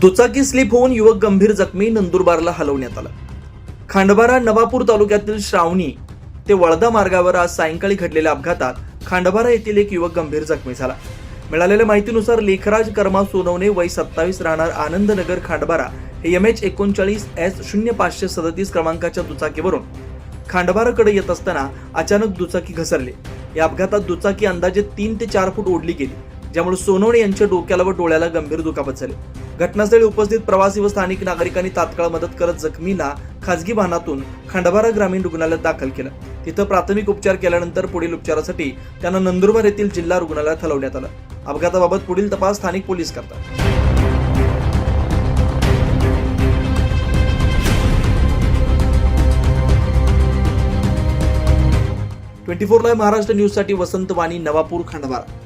दुचाकी स्लिप होऊन युवक गंभीर जखमी नंदुरबारला हलवण्यात आला. खांडबारा नवापूर तालुक्यातील श्रावणी ते वळदा मार्गावर आज सायंकाळी घडलेल्या अपघातात खांडबारा येथील एक युवक गंभीर जखमी झाला. मिळालेल्या माहितीनुसार लेखराज कर्मा सोनवणे वय सत्तावीस राहणार आनंदनगर खांडबारा हे एम एच एकोणचाळीस एस शून्य पाचशे सदतीस क्रमांकाच्या दुचाकीवरून खांडबाराकडे येत असताना अचानक दुचाकी घसरली. या अपघातात दुचाकी अंदाजे तीन ते चार फूट ओढली गेली. ज्यामुळे सोनवणे यांच्या डोक्याला व डोळ्याला गंभीर दुखापत झाली. घटनास्थळी उपस्थित प्रवासी व स्थानिक नागरिकांनी तात्काळ मदत करत जखमीला खासगी वाहनातून खंडबारा ग्रामीण रुग्णालयात दाखल केलं. तिथं प्राथमिक उपचार केल्यानंतर पुढील उपचारासाठी त्यांना नंदुरबार येथील जिल्हा रुग्णालयात हलवण्यात आलं. अपघाताबाबत पुढील तपास स्थानिक पोलीस करतात. ट्वेंटी फोर लाईव्ह महाराष्ट्र न्यूजसाठी वसंत वाणी नवापूर खंडबारा.